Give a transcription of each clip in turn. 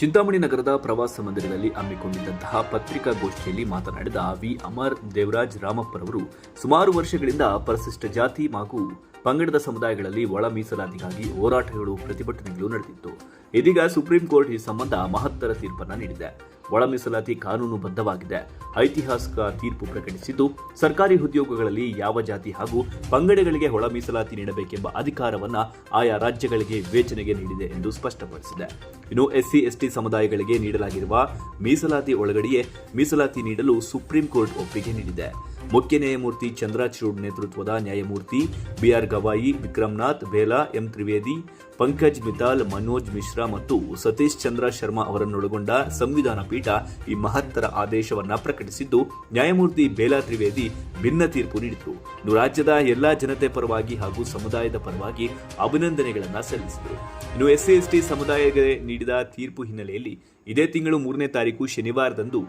ಚಿಂತಾಮಣಿ ನಗರದ ಪ್ರವಾಸ ಮಂದಿರದಲ್ಲಿ ಹಮ್ಮಿಕೊಂಡಿದ್ದಂತಹ ಪತ್ರಿಕಾಗೋಷ್ಠಿಯಲ್ಲಿ ಮಾತನಾಡಿದ ವಿ. ಅಮರ್ ದೇವರಾಜ್ ರಾಮಪ್ಪರವರು ಸುಮಾರು ವರ್ಷಗಳಿಂದ ಪರಿಶಿಷ್ಟ ಜಾತಿ ಹಾಗೂ ಪಂಗಡದ ಸಮುದಾಯಗಳಲ್ಲಿ ಒಳ ಮೀಸಲಾತಿಗಾಗಿ ಹೋರಾಟಗಳು ಪ್ರತಿಭಟನೆಗಳು ನಡೆದಿತ್ತು. ಇದೀಗ ಸುಪ್ರೀಂ ಕೋರ್ಟ್ ಈ ಸಂಬಂಧ ಮಹತ್ತರ ತೀರ್ಪನ್ನು ನೀಡಿದೆ. ಒಳ ಮೀಸಲಾತಿ ಕಾನೂನುಬದ್ಧವಾಗಿದೆ ಐತಿಹಾಸಿಕ ತೀರ್ಪು ಪ್ರಕಟಿಸಿದ್ದು, ಸರ್ಕಾರಿ ಉದ್ಯೋಗಗಳಲ್ಲಿ ಯಾವ ಜಾತಿ ಹಾಗೂ ಪಂಗಡಗಳಿಗೆ ಒಳ ಮೀಸಲಾತಿ ನೀಡಬೇಕೆಂಬ ಅಧಿಕಾರವನ್ನ ಆಯಾ ರಾಜ್ಯಗಳಿಗೆ ವಿವೇಚನೆಗೆ ನೀಡಿದೆ ಎಂದು ಸ್ಪಷ್ಟಪಡಿಸಿದೆ. ಇನ್ನು ಎಸ್ಸಿ, ಎಸ್ಟಿ ಸಮುದಾಯಗಳಿಗೆ ನೀಡಲಾಗಿರುವ ಮೀಸಲಾತಿ ಒಳಗಡೆಯೇ ಮೀಸಲಾತಿ ನೀಡಲು ಸುಪ್ರೀಂ ಕೋರ್ಟ್ ಒಪ್ಪಿಗೆ ನೀಡಿದೆ. ಮುಖ್ಯ ನ್ಯಾಯಮೂರ್ತಿ ಚಂದ್ರಚೂಡ್ ನೇತೃತ್ವದ ನ್ಯಾಯಮೂರ್ತಿ ಬಿಆರ್ ಗವಾಯಿ, ವಿಕ್ರಮ್ನಾಥ್ ಬೇಲಾ ಎಂ ತ್ರಿವೇದಿ, ಪಂಕಜ್ ಮಿತಾಲ್, ಮನೋಜ್ ಮಿಶ್ರಾ ಮತ್ತು ಸತೀಶ್ ಚಂದ್ರ ಶರ್ಮಾ ಅವರನ್ನೊಳಗೊಂಡ ಸಂವಿಧಾನ ಪೀಠ ಈ ಮಹತ್ತರ ಆದೇಶವನ್ನು ಪ್ರಕಟಿಸಿದ್ದು, ನ್ಯಾಯಮೂರ್ತಿ ಬೇಲಾ ತ್ರಿವೇದಿ ಭಿನ್ನ ತೀರ್ಪು ನೀಡಿತು ರಾಜ್ಯದ ಎಲ್ಲಾ ಜನತೆ ಪರವಾಗಿ ಹಾಗೂ ಸಮುದಾಯದ ಪರವಾಗಿ ಅಭಿನಂದನೆಗಳನ್ನು ಸಲ್ಲಿಸಿದರು ಇನ್ನು ಎಸ್ಸಿ ಎಸ್ಟಿ ಸಮುದಾಯಕ್ಕೆ ನೀಡಿದ ತೀರ್ಪು ಹಿನ್ನೆಲೆಯಲ್ಲಿ ಇದೇ ತಿಂಗಳು ಮೂರನೇ ತಾರೀಕು ಶನಿವಾರದಂದು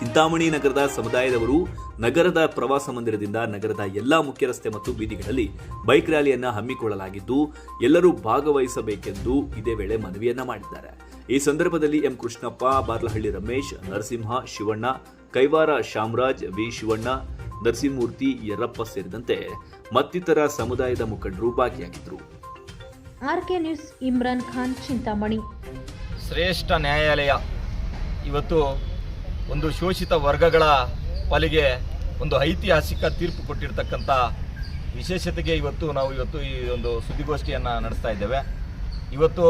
ಚಿಂತಾಮಣಿ ನಗರದ ಸಮುದಾಯದವರು ನಗರದ ಪ್ರವಾಸ ಮಂದಿರದಿಂದ ನಗರದ ಎಲ್ಲಾ ಮುಖ್ಯ ರಸ್ತೆ ಮತ್ತು ಬೀದಿಗಳಲ್ಲಿ ಬೈಕ್ ರ್ಯಾಲಿಯನ್ನ ಹಮ್ಮಿಕೊಳ್ಳಲಾಗಿದ್ದು ಎಲ್ಲರೂ ಭಾಗವಹಿಸಬೇಕೆಂದು ಇದೇ ವೇಳೆ ಮನವಿಯನ್ನ ಮಾಡಿದ್ದಾರೆ. ಈ ಸಂದರ್ಭದಲ್ಲಿ ಎಂ ಕೃಷ್ಣಪ್ಪ ಬಾರ್ಲಹಳ್ಳಿ ರಮೇಶ್ ನರಸಿಂಹ ಶಿವಣ್ಣ ಕೈವಾರ ಶಾಮರಾಜ್ ವಿ ಶಿವಣ್ಣ ನರಸಿಂಹಮೂರ್ತಿ ಯರಪ್ಪ ಸೇರಿದಂತೆ ಮತ್ತಿತರ ಸಮುದಾಯದ ಮುಖಂಡರು ಭಾಗಿಯಾಗಿದ್ದರು. RK news Imran Khan Chintamani. ಶ್ರೇಷ್ಠ ನ್ಯಾಯಾಲಯ. ಇವತ್ತು ಒಂದು ಶೋಷಿತ ವರ್ಗಗಳ ಪಾಲಿಗೆ ಒಂದು ಐತಿಹಾಸಿಕ ತೀರ್ಪು ಕೊಟ್ಟಿರ್ತಕ್ಕಂಥ ವಿಶೇಷತೆಗೆ ಇವತ್ತು ನಾವು ಇವತ್ತು ಈ ಒಂದು ಸುದ್ದಿಗೋಷ್ಠಿಯನ್ನು ನಡೆಸ್ತಾ ಇದ್ದೇವೆ. ಇವತ್ತು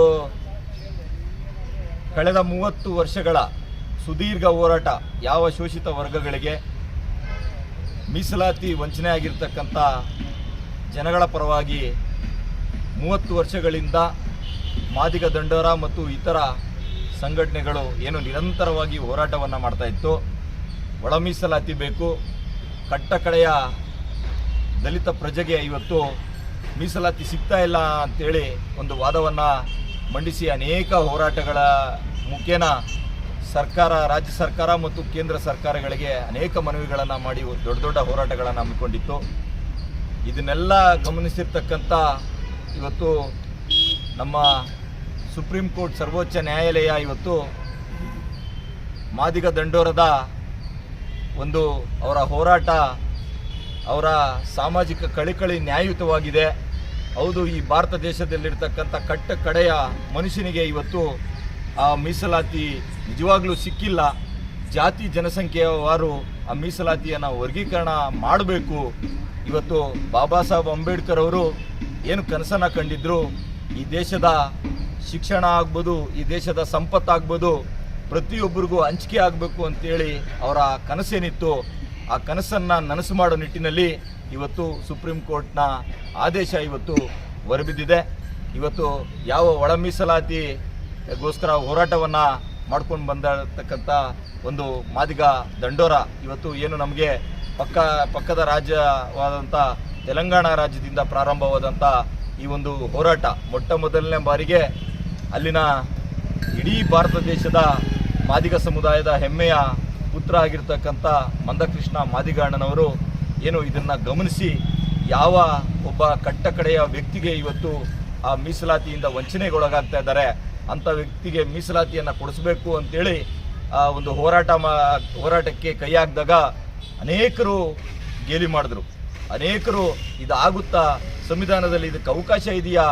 ಕಳೆದ ಮೂವತ್ತು ವರ್ಷಗಳ ಸುದೀರ್ಘ ಹೋರಾಟ ಯಾವ ಶೋಷಿತ ವರ್ಗಗಳಿಗೆ ಮೀಸಲಾತಿ ವಂಚನೆ ಆಗಿರ್ತಕ್ಕಂಥ ಜನಗಳ ಪರವಾಗಿ ಮೂವತ್ತು ವರ್ಷಗಳಿಂದ ಮಾದಿಗ ದಂಡೋರ ಮತ್ತು ಇತರ ಸಂಘಟನೆಗಳು ಏನು ನಿರಂತರವಾಗಿ ಹೋರಾಟವನ್ನು ಮಾಡ್ತಾ ಇತ್ತು. ಒಳ ಮೀಸಲಾತಿ ಬೇಕು. ಕಟ್ಟಕಡೆಯ ದಲಿತ ಪ್ರಜೆಗೆ ಇವತ್ತು ಮೀಸಲಾತಿ ಸಿಗ್ತಾ ಇಲ್ಲ ಅಂತೇಳಿ ಒಂದು ವಾದವನ್ನು ಮಂಡಿಸಿ ಅನೇಕ ಹೋರಾಟಗಳ ಮುಖೇನ ಸರ್ಕಾರ, ರಾಜ್ಯ ಸರ್ಕಾರ ಮತ್ತು ಕೇಂದ್ರ ಸರ್ಕಾರಗಳಿಗೆ ಅನೇಕ ಮನವಿಗಳನ್ನು ಮಾಡಿ ದೊಡ್ಡ ದೊಡ್ಡ ಹೋರಾಟಗಳನ್ನು ಹಮ್ಮಿಕೊಂಡಿತ್ತು. ಇದನ್ನೆಲ್ಲ ಗಮನಿಸಿರ್ತಕ್ಕಂಥ ಇವತ್ತು ನಮ್ಮ ಸುಪ್ರೀಂ ಕೋರ್ಟ್ ಸರ್ವೋಚ್ಚ ನ್ಯಾಯಾಲಯ ಇವತ್ತು ಮಾದಿಗ ದಂಡೋರದ ಒಂದು ಅವರ ಹೋರಾಟ, ಅವರ ಸಾಮಾಜಿಕ ಕಳಿಕಳಿ ನ್ಯಾಯಯುತವಾಗಿದೆ. ಹೌದು, ಈ ಭಾರತ ದೇಶದಲ್ಲಿರ್ತಕ್ಕಂಥ ಕಟ್ಟ ಕಡೆಯ ಮನುಷ್ಯನಿಗೆ ಇವತ್ತು ಆ ಮೀಸಲಾತಿ ನಿಜವಾಗ್ಲೂ ಸಿಕ್ಕಿಲ್ಲ. ಜಾತಿ ಜನಸಂಖ್ಯೆಯವರು ಆ ಮೀಸಲಾತಿಯನ್ನು ವರ್ಗೀಕರಣ ಮಾಡಬೇಕು. ಇವತ್ತು ಬಾಬಾ ಸಾಹೇಬ್ ಅಂಬೇಡ್ಕರ್ ಅವರು ಏನು ಕನಸನ್ನು ಕಂಡಿದ್ರು? ಈ ದೇಶದ ಶಿಕ್ಷಣ ಆಗ್ಬೋದು, ಈ ದೇಶದ ಸಂಪತ್ತಾಗ್ಬೋದು, ಪ್ರತಿಯೊಬ್ಬರಿಗೂ ಹಂಚಿಕೆ ಆಗಬೇಕು ಅಂತೇಳಿ ಅವರ ಕನಸೇನಿತ್ತು. ಆ ಕನಸನ್ನು ನನಸು ಮಾಡೋ ನಿಟ್ಟಿನಲ್ಲಿ ಇವತ್ತು ಸುಪ್ರೀಂ ಕೋರ್ಟ್ನ ಆದೇಶ ಇವತ್ತು ಹೊರಬಿದ್ದಿದೆ. ಇವತ್ತು ಯಾವ ಒಳ ಮೀಸಲಾತಿಗೋಸ್ಕರ ಹೋರಾಟವನ್ನು ಮಾಡ್ಕೊಂಡು ಬಂದಿರತಕ್ಕಂಥ ಒಂದು ಮಾದಿಗ ದಂಡೋರ ಇವತ್ತು ಏನು ನಮಗೆ ಪಕ್ಕ, ಪಕ್ಕದ ರಾಜ್ಯವಾದಂಥ ತೆಲಂಗಾಣ ರಾಜ್ಯದಿಂದ ಪ್ರಾರಂಭವಾದಂಥ ಈ ಒಂದು ಹೋರಾಟ ಮೊಟ್ಟ ಮೊದಲನೇ ಬಾರಿಗೆ ಅಲ್ಲಿನ ಇಡೀ ಭಾರತ ದೇಶದ ಮಾದಿಗ ಸಮುದಾಯದ ಹೆಮ್ಮೆಯ ಪುತ್ರ ಆಗಿರ್ತಕ್ಕಂಥ ಮಂದಕೃಷ್ಣ ಮಾದಿಗಣ್ಣನವರು ಏನು ಇದನ್ನು ಗಮನಿಸಿ ಯಾವ ಒಬ್ಬ ಕಟ್ಟಕಡೆಯ ವ್ಯಕ್ತಿಗೆ ಇವತ್ತು ಆ ಮೀಸಲಾತಿಯಿಂದ ವಂಚನೆಗೊಳಗಾಗ್ತಾ ಇದ್ದಾರೆ, ಅಂಥ ವ್ಯಕ್ತಿಗೆ ಮೀಸಲಾತಿಯನ್ನು ಕೊಡಿಸ್ಬೇಕು ಅಂತೇಳಿ, ಆ, ಒಂದು ಹೋರಾಟ ಮಾ, ಹೋರಾಟಕ್ಕೆ ಕೈ ಹಾಕಿದಾಗ ಅನೇಕರು ಗೇಲಿ ಮಾಡಿದ್ರು. ಅನೇಕರು ಇದಾಗುತ್ತಾ ಸಂವಿಧಾನದಲ್ಲಿ ಇದಕ್ಕೆ ಅವಕಾಶ ಇದೆಯಾ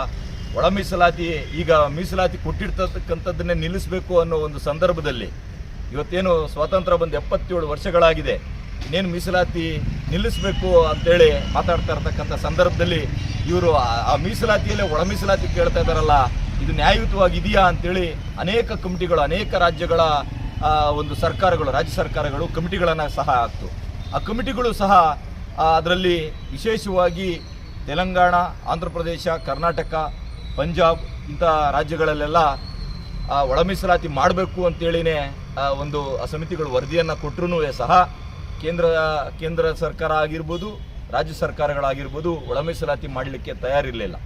ಒಳ ಮೀಸಲಾತಿ, ಈಗ ಮೀಸಲಾತಿ ಕೊಟ್ಟಿರ್ತಕ್ಕಂಥದ್ದನ್ನೇ ನಿಲ್ಲಿಸಬೇಕು ಅನ್ನೋ ಒಂದು ಸಂದರ್ಭದಲ್ಲಿ ಇವತ್ತೇನು ಸ್ವಾತಂತ್ರ್ಯ ಬಂದು ಎಪ್ಪತ್ತೇಳು ವರ್ಷಗಳಾಗಿದೆ, ಇನ್ನೇನು ಮೀಸಲಾತಿ ನಿಲ್ಲಿಸಬೇಕು ಅಂತೇಳಿ ಮಾತಾಡ್ತಾ ಇರ್ತಕ್ಕಂಥ ಸಂದರ್ಭದಲ್ಲಿ ಇವರು ಆ ಮೀಸಲಾತಿಯಲ್ಲೇ ಒಳ ಮೀಸಲಾತಿ ಕೇಳ್ತಾ ಇದ್ದಾರಲ್ಲ, ಇದು ನ್ಯಾಯಯುತವಾಗಿದೆಯಾ ಅಂತೇಳಿ ಅನೇಕ ಕಮಿಟಿಗಳು, ಅನೇಕ ರಾಜ್ಯಗಳ ಒಂದು ಸರ್ಕಾರಗಳು, ರಾಜ್ಯ ಸರ್ಕಾರಗಳು ಕಮಿಟಿಗಳನ್ನು ಸಹ ಹಾಕ್ತು. ಆ ಕಮಿಟಿಗಳು ಸಹ ಅದರಲ್ಲಿ ವಿಶೇಷವಾಗಿ ತೆಲಂಗಾಣ, ಆಂಧ್ರ ಪ್ರದೇಶ, ಕರ್ನಾಟಕ ಪಂಜಾಬ್ ಇಂಥ ರಾಜ್ಯಗಳಲ್ಲೆಲ್ಲ ಒಳ ಮೀಸಲಾತಿ ಮಾಡಬೇಕು ಅಂತೇಳಿನೇ ಒಂದು ಸಮಿತಿಗಳು ವರದಿಯನ್ನು ಕೊಟ್ಟರು ಸಹ ಕೇಂದ್ರ ಕೇಂದ್ರ ಸರ್ಕಾರ ಆಗಿರ್ಬೋದು, ರಾಜ್ಯ ಸರ್ಕಾರಗಳಾಗಿರ್ಬೋದು ಒಳ ಮೀಸಲಾತಿ ಮಾಡಲಿಕ್ಕೆ ತಯಾರಿರಲಿಲ್ಲ.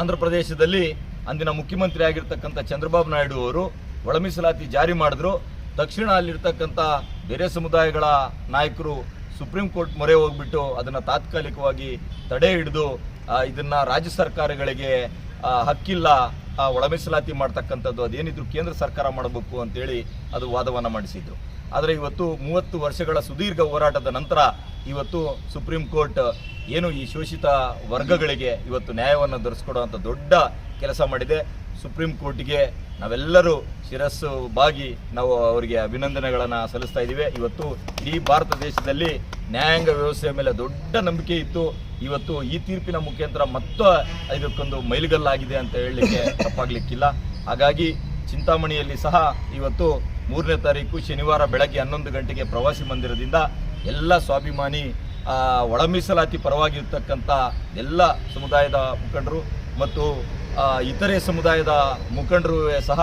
ಆಂಧ್ರ ಪ್ರದೇಶದಲ್ಲಿ ಅಂದಿನ ಮುಖ್ಯಮಂತ್ರಿ ಆಗಿರ್ತಕ್ಕಂಥ ಚಂದ್ರಬಾಬು ನಾಯ್ಡು ಅವರು ಒಳ ಮೀಸಲಾತಿ ಜಾರಿ ಮಾಡಿದ್ರು. ತಕ್ಷಣ ಅಲ್ಲಿರ್ತಕ್ಕಂಥ ಬೇರೆ ಸಮುದಾಯಗಳ ನಾಯಕರು ಸುಪ್ರೀಂ ಕೋರ್ಟ್ ಮೊರೆ ಹೋಗ್ಬಿಟ್ಟು ಅದನ್ನು ತಾತ್ಕಾಲಿಕವಾಗಿ ತಡೆ ಹಿಡಿದು ಇದನ್ನು ರಾಜ್ಯ ಸರ್ಕಾರಗಳಿಗೆ ಹಕ್ಕಿಲ್ಲ ಒಳಮೀಸಲಾತಿ ಒಳ ಮಾಡ್ತಕ್ಕಂಥದ್ದು, ಅದೇನಿದ್ರು ಕೇಂದ್ರ ಸರ್ಕಾರ ಮಾಡಬೇಕು ಅಂತೇಳಿ ಅದು ವಾದವನ್ನು ಮಾಡಿಸಿದ್ರು. ಆದರೆ ಇವತ್ತು ಮೂವತ್ತು ವರ್ಷಗಳ ಸುದೀರ್ಘ ಹೋರಾಟದ ನಂತರ ಇವತ್ತು ಸುಪ್ರೀಂ ಕೋರ್ಟ್ ಏನು ಈ ಶೋಷಿತ ವರ್ಗಗಳಿಗೆ ಇವತ್ತು ನ್ಯಾಯವನ್ನು ದೊರಕಿಸ್ಕೊಡುವಂಥ ದೊಡ್ಡ ಕೆಲಸ ಮಾಡಿದೆ. ಸುಪ್ರೀಂ ಕೋರ್ಟ್ಗೆ ನಾವೆಲ್ಲರೂ ಶಿರಸ್ಸು ಬಾಗಿ ನಾವು ಅವರಿಗೆ ಅಭಿನಂದನೆಗಳನ್ನು ಸಲ್ಲಿಸ್ತಾ ಇದ್ದೀವಿ. ಇವತ್ತು ಇಡೀ ಭಾರತ ದೇಶದಲ್ಲಿ ನ್ಯಾಯಾಂಗ ವ್ಯವಸ್ಥೆಯ ಮೇಲೆ ದೊಡ್ಡ ನಂಬಿಕೆ ಇತ್ತು. ಇವತ್ತು ಈ ತೀರ್ಪಿನ ಮುಖಾಂತರ ಮತ್ತೆ ಇದಕ್ಕೊಂದು ಮೈಲುಗಲ್ಲಾಗಿದೆ ಅಂತ ಹೇಳಲಿಕ್ಕೆ ತಪ್ಪಾಗಲಿಕ್ಕಿಲ್ಲ. ಹಾಗಾಗಿ ಚಿಂತಾಮಣಿಯಲ್ಲಿ ಸಹ ಇವತ್ತು ಮೂರನೇ ತಾರೀಕು ಶನಿವಾರ ಬೆಳಗ್ಗೆ ಹನ್ನೊಂದು ಗಂಟೆಗೆ ಪ್ರವಾಸಿ ಮಂದಿರದಿಂದ ಎಲ್ಲ ಸ್ವಾಭಿಮಾನಿ ಒಳಮೀಸಲಾತಿ ಒಳ ಮೀಸಲಾತಿ ಪರವಾಗಿರ್ತಕ್ಕಂಥ ಎಲ್ಲ ಸಮುದಾಯದ ಮುಖಂಡರು ಮತ್ತು ಇತರೆ ಸಮುದಾಯದ ಮುಖಂಡರು ಸಹ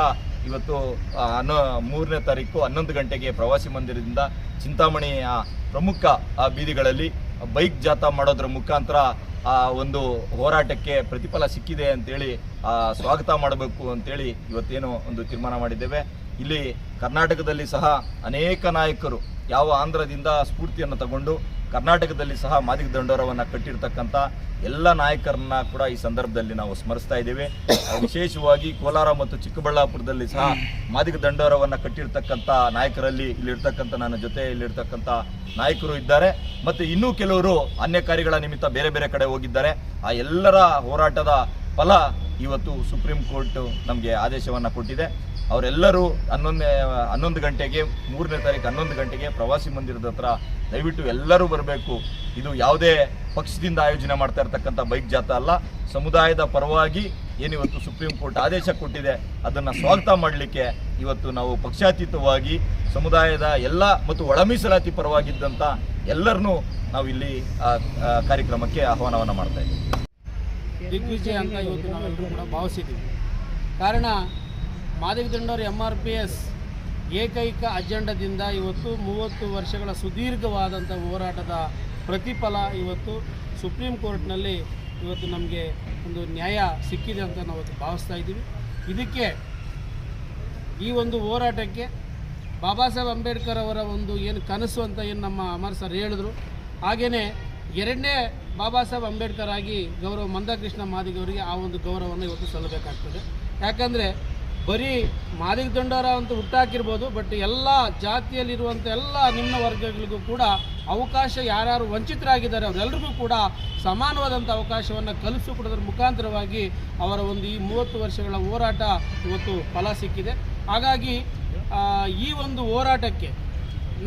ಇವತ್ತು ಹನ್ನ, ಮೂರನೇ ತಾರೀಕು ಹನ್ನೊಂದು ಗಂಟೆಗೆ ಪ್ರವಾಸಿ ಮಂದಿರದಿಂದ ಚಿಂತಾಮಣಿಯ ಪ್ರಮುಖ ಬೀದಿಗಳಲ್ಲಿ ಬೈಕ್ ಜಾಥಾ ಮಾಡೋದ್ರ ಮುಖಾಂತರ, ಆ, ಒಂದು ಹೋರಾಟಕ್ಕೆ ಪ್ರತಿಫಲ ಸಿಕ್ಕಿದೆ ಅಂತೇಳಿ ಸ್ವಾಗತ ಮಾಡಬೇಕು ಅಂತೇಳಿ ಇವತ್ತೇನು ಒಂದು ತೀರ್ಮಾನ ಮಾಡಿದ್ದೇವೆ. ಇಲ್ಲಿ ಕರ್ನಾಟಕದಲ್ಲಿ ಸಹ ಅನೇಕ ನಾಯಕರು ಯಾವ ಆಂಧ್ರದಿಂದ ಸ್ಫೂರ್ತಿಯನ್ನು ತಗೊಂಡು ಕರ್ನಾಟಕದಲ್ಲಿ ಸಹ ಮಾದಿಗ ದಂಡೋರವನ್ನು ಕಟ್ಟಿರ್ತಕ್ಕಂಥ ಎಲ್ಲ ನಾಯಕರನ್ನ ಕೂಡ ಈ ಸಂದರ್ಭದಲ್ಲಿ ನಾವು ಸ್ಮರಿಸ್ತಾ ಇದ್ದೇವೆ. ವಿಶೇಷವಾಗಿ ಕೋಲಾರ ಮತ್ತು ಚಿಕ್ಕಬಳ್ಳಾಪುರದಲ್ಲಿ ಸಹ ಮಾದಿಗ ದಂಡೋರವನ್ನು ಕಟ್ಟಿರ್ತಕ್ಕಂಥ ನಾಯಕರಲ್ಲಿ ಇಲ್ಲಿರ್ತಕ್ಕಂಥ ನನ್ನ ಜೊತೆ ಇಲ್ಲಿರ್ತಕ್ಕಂಥ ನಾಯಕರು ಇದ್ದಾರೆ. ಮತ್ತು ಇನ್ನೂ ಕೆಲವರು ಅನ್ಯ ಕಾರ್ಯಗಳ ನಿಮಿತ್ತ ಬೇರೆ ಬೇರೆ ಕಡೆ ಹೋಗಿದ್ದಾರೆ. ಆ ಎಲ್ಲರ ಹೋರಾಟದ ಫಲ ಇವತ್ತು ಸುಪ್ರೀಂ ಕೋರ್ಟ್ ನಮಗೆ ಆದೇಶವನ್ನು ಕೊಟ್ಟಿದೆ. ಅವರೆಲ್ಲರೂ ಹನ್ನೊಂದನೇ, ಹನ್ನೊಂದು ಗಂಟೆಗೆ, ಮೂರನೇ ತಾರೀಕು ಹನ್ನೊಂದು ಗಂಟೆಗೆ ಪ್ರವಾಸಿ ಮಂದಿರದ ಹತ್ರ ದಯವಿಟ್ಟು ಎಲ್ಲರೂ ಬರಬೇಕು. ಇದು ಯಾವುದೇ ಪಕ್ಷದಿಂದ ಆಯೋಜನೆ ಮಾಡ್ತಾ ಇರ್ತಕ್ಕಂಥ ಬೈಕ್ ಜಾಥಾ ಅಲ್ಲ. ಸಮುದಾಯದ ಪರವಾಗಿ ಏನಿವತ್ತು ಸುಪ್ರೀಂ ಕೋರ್ಟ್ ಆದೇಶ ಕೊಟ್ಟಿದೆ, ಅದನ್ನು ಸ್ವಾಗತ ಮಾಡಲಿಕ್ಕೆ ಇವತ್ತು ನಾವು ಪಕ್ಷಾತೀತವಾಗಿ ಸಮುದಾಯದ ಎಲ್ಲ ಮತ್ತು ಒಳ ಮೀಸಲಾತಿ ಪರವಾಗಿದ್ದಂಥ ಎಲ್ಲರನ್ನೂ ನಾವು ಇಲ್ಲಿ ಕಾರ್ಯಕ್ರಮಕ್ಕೆ ಆಹ್ವಾನವನ್ನು ಮಾಡ್ತಾ ಇದ್ದೀವಿ. ದಿಗ್ವಿಜಯ ಅಂತ ಇವತ್ತು ನಾವೆಲ್ಲರೂ ಕೂಡ ಭಾವಿಸಿದ್ದೀವಿ. ಕಾರಣ Madiga Dandoru M R P S ಏಕೈಕ ಅಜೆಂಡದಿಂದ ಇವತ್ತು ಮೂವತ್ತು ವರ್ಷಗಳ ಸುದೀರ್ಘವಾದಂಥ ಹೋರಾಟದ ಪ್ರತಿಫಲ ಇವತ್ತು ಸುಪ್ರೀಂ ಕೋರ್ಟ್ನಲ್ಲಿ ಇವತ್ತು ನಮಗೆ ಒಂದು ನ್ಯಾಯ ಸಿಕ್ಕಿದೆ ಅಂತ ನಾವು ಭಾವಿಸ್ತಾ ಇದ್ದೀವಿ. ಇದಕ್ಕೆ ಈ ಒಂದು ಹೋರಾಟಕ್ಕೆ ಬಾಬಾ ಸಾಹೇಬ್ ಅಂಬೇಡ್ಕರ್ ಅವರ ಒಂದು ಏನು ಕನಸು ಅಂತ ಏನು ನಮ್ಮ ಅಮರ್ ಸರ್ ಹೇಳಿದ್ರು. ಹಾಗೆಯೇ ಎರಡನೇ ಬಾಬಾ ಸಾಹೇಬ್ ಅಂಬೇಡ್ಕರ್ ಆಗಿ ಗೌರವ ಮಂದಕೃಷ್ಣ ಮಾದಿಗವರಿಗೆ ಆ ಒಂದು ಗೌರವವನ್ನು ಇವತ್ತು ಸಲ್ಲಬೇಕಾಗ್ತದೆ. ಯಾಕಂದರೆ ಬರೀ ಮಾದಿಗ ದಂಡೋರ ಅಂತ ಹುಟ್ಟಾಕಿರ್ಬೋದು ಬಟ್ ಎಲ್ಲ ಜಾತಿಯಲ್ಲಿರುವಂಥ ಎಲ್ಲ ನಿಮ್ನ ವರ್ಗಗಳಿಗೂ ಕೂಡ ಅವಕಾಶ ಯಾರ್ಯಾರು ವಂಚಿತರಾಗಿದ್ದಾರೆ ಅವರೆಲ್ಲರಿಗೂ ಕೂಡ ಸಮಾನವಾದಂಥ ಅವಕಾಶವನ್ನು ಕಲಿಸಿಕೊಡೋದ್ರ ಮುಖಾಂತರವಾಗಿ ಅವರ ಒಂದು ಈ ಮೂವತ್ತು ವರ್ಷಗಳ ಹೋರಾಟ ಇವತ್ತು ಫಲ ಸಿಕ್ಕಿದೆ. ಹಾಗಾಗಿ ಈ ಒಂದು ಹೋರಾಟಕ್ಕೆ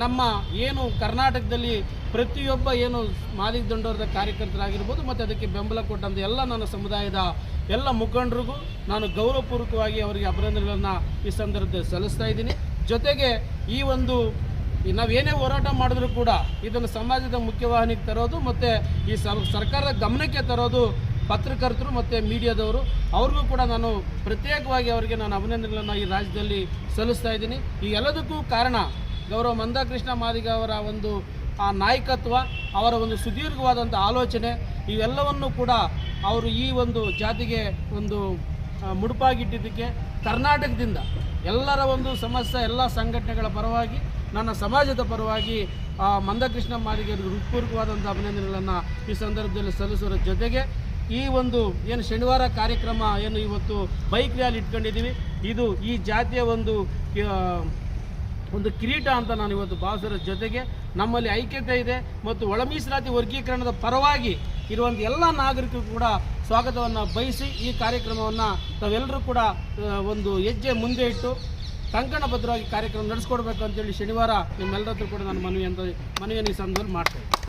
ನಮ್ಮ ಏನು ಕರ್ನಾಟಕದಲ್ಲಿ ಪ್ರತಿಯೊಬ್ಬ ಏನು ಮಾದಿಗ ದಂಡೋರದ ಕಾರ್ಯಕರ್ತರಾಗಿರ್ಬೋದು ಮತ್ತು ಅದಕ್ಕೆ ಬೆಂಬಲ ಕೊಟ್ಟಂಥ ಎಲ್ಲ ನನ್ನ ಸಮುದಾಯದ ಎಲ್ಲ ಮುಖಂಡರಿಗೂ ನಾನು ಗೌರವಪೂರ್ವಕವಾಗಿ ಅವರಿಗೆ ಅಭಿನಂದನೆಗಳನ್ನು ಈ ಸಂದರ್ಭದಲ್ಲಿ ಸಲ್ಲಿಸ್ತಾ ಇದ್ದೀನಿ. ಜೊತೆಗೆ ಈ ಒಂದು ನಾವೇನೇ ಹೋರಾಟ ಮಾಡಿದ್ರೂ ಕೂಡ ಇದನ್ನು ಸಮಾಜದ ಮುಖ್ಯವಾಹಿನಿಗೆ ತರೋದು ಮತ್ತು ಈ ಸರ್ಕಾರದ ಗಮನಕ್ಕೆ ತರೋದು ಪತ್ರಕರ್ತರು ಮತ್ತು ಮೀಡಿಯಾದವರು. ಅವ್ರಿಗೂ ಕೂಡ ನಾನು ಪ್ರತ್ಯೇಕವಾಗಿ ಅವರಿಗೆ ನಾನು ಅಭಿನಂದನೆಗಳನ್ನು ಈ ರಾಜ್ಯದಲ್ಲಿ ಸಲ್ಲಿಸ್ತಾ ಇದ್ದೀನಿ. ಈ ಎಲ್ಲದಕ್ಕೂ ಕಾರಣ ಗೌರವ ಮಂದಾಕೃಷ್ಣ ಮಾದಿಗ ಅವರ ಒಂದು ಆ ನಾಯಕತ್ವ, ಅವರ ಒಂದು ಸುದೀರ್ಘವಾದಂಥ ಆಲೋಚನೆ, ಇವೆಲ್ಲವನ್ನು ಕೂಡ ಅವರು ಈ ಒಂದು ಜಾತಿಗೆ ಒಂದು ಮುಡುಪಾಗಿಟ್ಟಿದ್ದಕ್ಕೆ ಕರ್ನಾಟಕದಿಂದ ಎಲ್ಲರ ಒಂದು ಸಮಸ್ಯೆ, ಎಲ್ಲ ಸಂಘಟನೆಗಳ ಪರವಾಗಿ, ನನ್ನ ಸಮಾಜದ ಪರವಾಗಿ ಮಂದಕೃಷ್ಣ ಮಾರಿಗೆ ಹೃತ್ಪೂರ್ವಕವಾದಂಥ ಅಭಿನಂದನೆಗಳನ್ನು ಈ ಸಂದರ್ಭದಲ್ಲಿ ಸಲ್ಲಿಸೋದ್ರ ಜೊತೆಗೆ ಈ ಒಂದು ಏನು ಶನಿವಾರ ಕಾರ್ಯಕ್ರಮ ಏನು ಇವತ್ತು ಬೈಕ್ ರ್ಯಾಲಿ ಇಟ್ಕೊಂಡಿದ್ದೀವಿ. ಇದು ಈ ಜಾತಿಯ ಒಂದು ಒಂದು ಕಿರೀಟ ಅಂತ ನಾನು ಇವತ್ತು ಭಾವಿಸೋರ ಜೊತೆಗೆ ನಮ್ಮಲ್ಲಿ ಐಕ್ಯತೆ ಇದೆ ಮತ್ತು ಒಳ ವರ್ಗೀಕರಣದ ಪರವಾಗಿ ಇರುವಂಥ ಎಲ್ಲ ನಾಗರಿಕರು ಕೂಡ ಸ್ವಾಗತವನ್ನು ಬಯಸಿ ಈ ಕಾರ್ಯಕ್ರಮವನ್ನು ತಾವೆಲ್ಲರೂ ಕೂಡ ಒಂದು ಹೆಜ್ಜೆ ಮುಂದೆ ಇಟ್ಟು ಕಂಕಣಬದ್ಧವಾಗಿ ಕಾರ್ಯಕ್ರಮ ನಡೆಸ್ಕೊಡ್ಬೇಕು ಅಂತೇಳಿ ಶನಿವಾರ ನಿಮ್ಮೆಲ್ಲರತ್ರ ಕೂಡ ನಾನು ಮನವಿ ಅಂತ ಮನವಿಯನ್ನು ಈ ಸಂದರ್ಭದಲ್ಲಿ ಮಾಡ್ತೇನೆ.